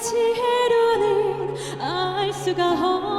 지혜로는 알 수가 없.